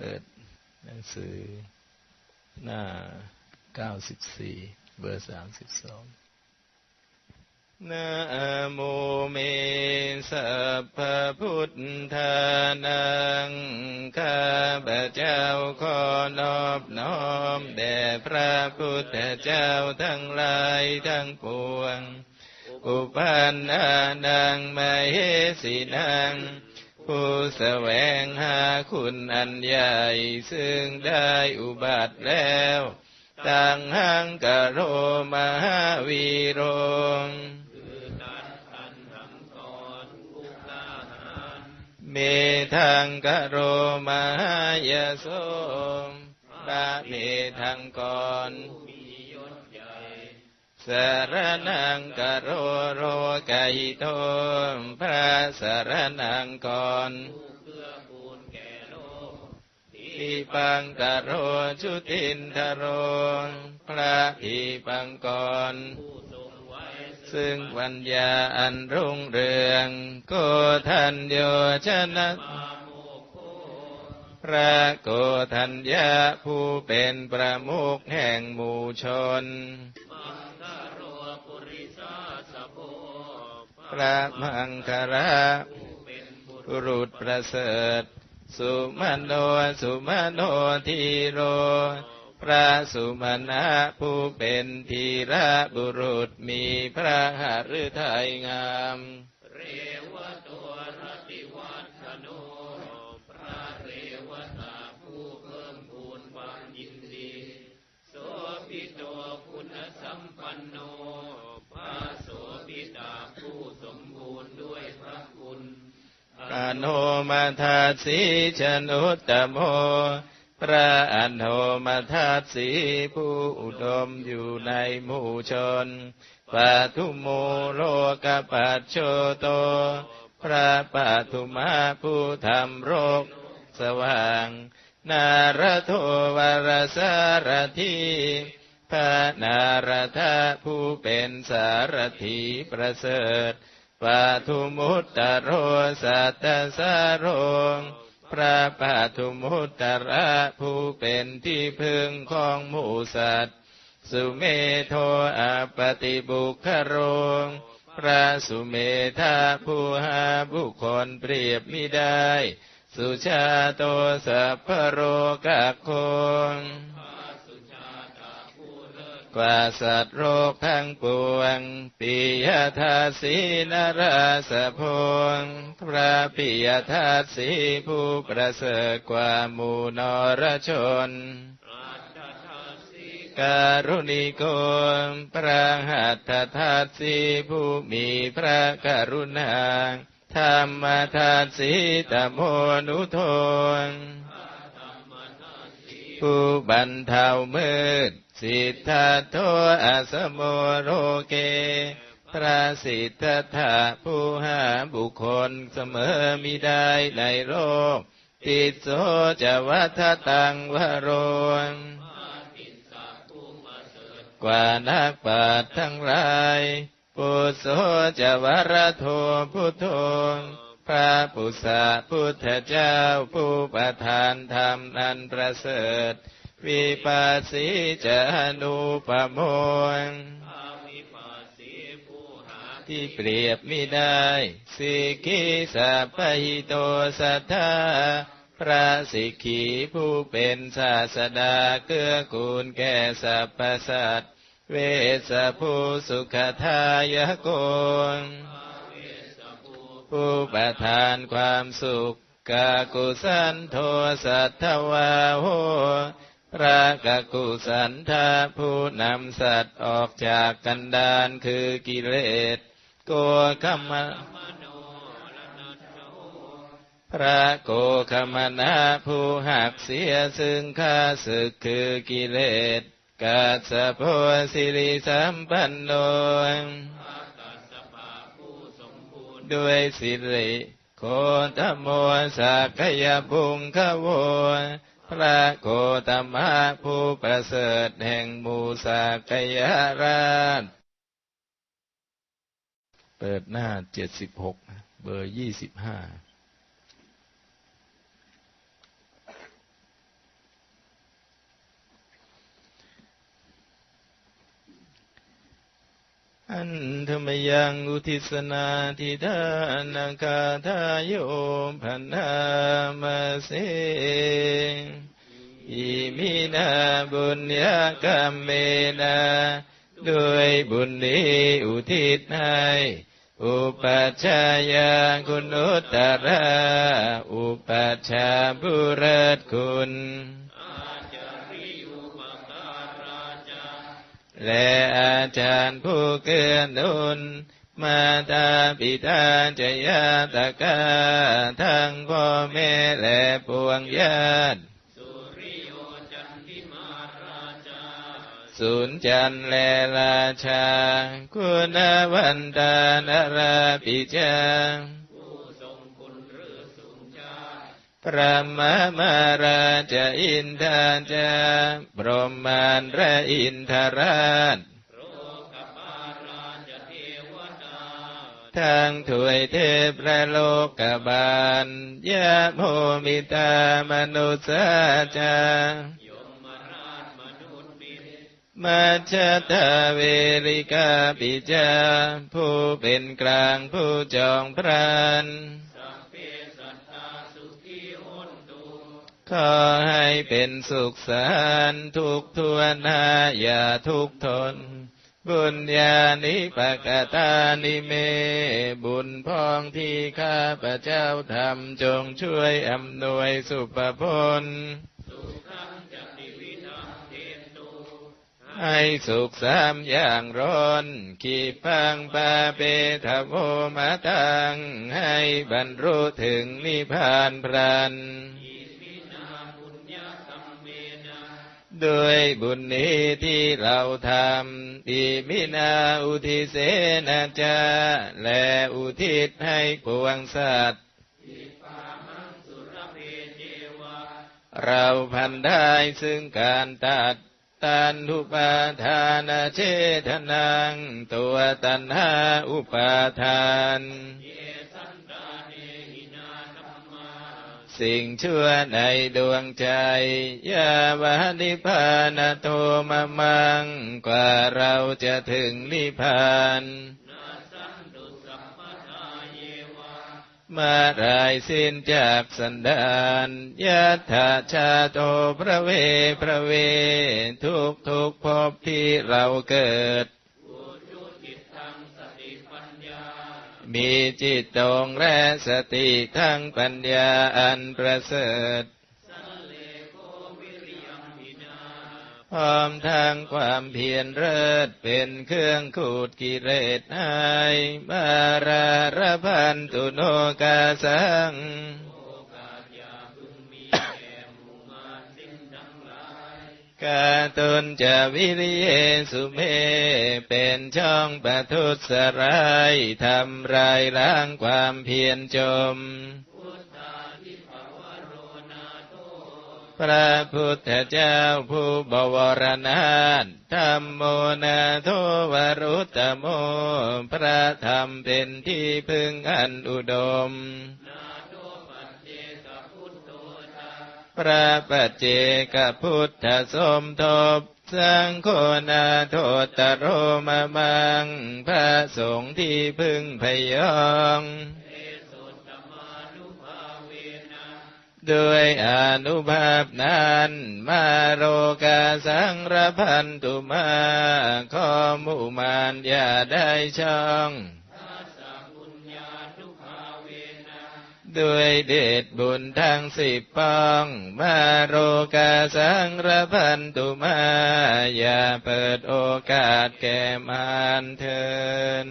เปิดหนังสือหน้าเก้าสิบสี่เบอร์สามสิบสองนะโมเมสัพพพุทธานังข้าพเจ้าขอนอบน้อมแด่พระพุทธเจ้าทั้งหลายทั้งปวง อุปันนานังมเหสีนัง ผู้แสวงหาคุณอันใหญ่ ซึ่งได้อุบัติแล้วตังหังกะโรมหาวีโรงเมทังกโรมหายโสมพระเมทังกร สารนังกโรโรไกโตมพระสารนังกรทีปังกะโรชุตินทโร พระทีปังกรซึ่งวัญญาอันรุ่งเรืองโกทันโยชนะพระโกทัญญาผู้เป็นประมุขแห่งหมู่ชน พระมังคระบุรุษประเสริฐ สุมาโนสุมาโนทีโร พระสุมาณะผู้เป็นทีระบุรุษมีพระหฤทัยงาม เรว โนมาทัสสีชนุตตโม พระอโนมาทัสสีผู้อุดมอยู่ในหมู่ชนปัทุโมโลกปัจโชโต พระปัทุมาผู้ทำโรคสว่าง นารโทวรสารธีพระนารทะผู้เป็นสารถีประเสริฐ ปาทุมุตตโรสัตตสารงพระปาทุมุตตระผู้เป็นที่พึ่งของหมูสัตว์ สุเมโทอปติบุคโรงพระสุเมธาผู้หาบุคคลเปรียบมิได้ สุชาโตสัพพโรกักคง ว่าสัตว์โรคทั้งปวง ปิยธาสีนราสพงพระปิยธาสีผู้ประเสริฐกว่าหมู่นรชนการุณิโกมพระหัตถทาสีผู้มีพระกรุณาธรรมทาสีตโมนุทน ผู้บรรเทามืด สิทธาโทอาสโมโรเก พระสิทธัตถะผู้หาบุคคลเสมอมิได้ในโลกติดโสจะวัฏตังวโรนกว่านักปราชญ์ทั้งหลายปุโสจะวรโทพุทโธ พระปุษะพุทธเจ้าผู้ประทานธรรมอันประเสริฐ วิปัสสีจะนุปโมงที่เปรียบไมิได้ สิกิสัพหิโตสัทธาพระสิกขีผู้เป็นศาสดาเกื้อกูลแก่สรรพสัตว์เวสผู้สุขทายโกง ผู้ปทานความสุขกากุสันโทสัทธวาโหระกกุสันทาผู้นำสัตว์ออกจากกันดานคือกิเลสโกขมะพระโกขมนะผู้หักเสียซึ่งข้าศึกคือกิเลสกาสะโพสิริสัมปันโน ด้วยสิริโคตโมสักยบุงขโวพระโคตมะผู้ประเสริฐแห่งมูสักยราช เปิดหน้าเจ็ดสิบหกเบอร์ยี่สิบห้า อันธรรมยังอุทิศนาทิทานาคาทายโยพันามาเสอิมินาบุญญากรรมเมนาด้วยบุญนี้อุทิศให้อุปัชฌายาคุณุตตระ อุปัชฌาบุรัตคุณ และอาจารย์ผู้เกื้อหนุนมาตาปิตาจยาตกาทั้งพ่อแม่และปวงญาติสุริโยจันทิมาราชาศูนจันและราชา คุณวันตานราปิจา พระมหาราชอินทราจาบรมมารและอินทราชโรกปาราชเทวดาทางถวยเทพและโลกบาลยะโมมิตามนุษย์จายมราชมนุษย์มิตรมัจจตาเวริกาปิจาผู้เป็นกลางผู้จองพราน ขอให้เป็นสุขสานทุกทวนหาอย่าทุกทน บุญญาณิปกตานิเม บุญพองที่ข้าพระเจ้าทำจงช่วยอำนวยสุภพลให้สุขสามอย่างร้อน ขีพังปาเปทโวมาตัง ให้บรรลุถึงนิพพานพรัน ด้วยบุญนี้ที่เราทำอิมินาอุทิเสนาจาและอุทิศให้ปวงสัตว์อิปามังสุรเพเจวะเราพันได้ซึ่งการตัดตันทุปาทานเชทนัง ตัวตันหาอุปาทานเสิ่งชั่วในดวงใจยาวานิพพานโทมมัง กว่าเราจะถึงนิพพานมาเยวะมายสิ้นจากสันดานยัตถาชาโตพระเวพระเว ทุกทุกภพที่เราเกิด มีจิตตรงและสติทั้งปัญญาอันประเสริฐพร้อมทางความเพียรเลิศเป็นเครื่องขูดกิเลสให้บาราระพันตุโนกาสัง กาตุนจะวิริเยสุเม เป็นช่องประทุษร้ายทำลายล้างความเพียรจมพระพุทธเจ้าผู้บวรนาถธรรมโมนาโทวรุตโม พระธรรมเป็นที่พึ่งอันอุดม พระปัจเจกพุทธสมทบสังโฆนาโทตโรมะมังพระสงฆ์ที่พึ่งพยองด้วยอนุภาพนั้นมาโรกาสังรพันตุมา ข้อมุมานอย่าได้ช่อง ด้วยเดชบุญทั้งสิบปองมาโรกาสังรพันตุมา อย่าเปิดโอกาสแก่มารเทิน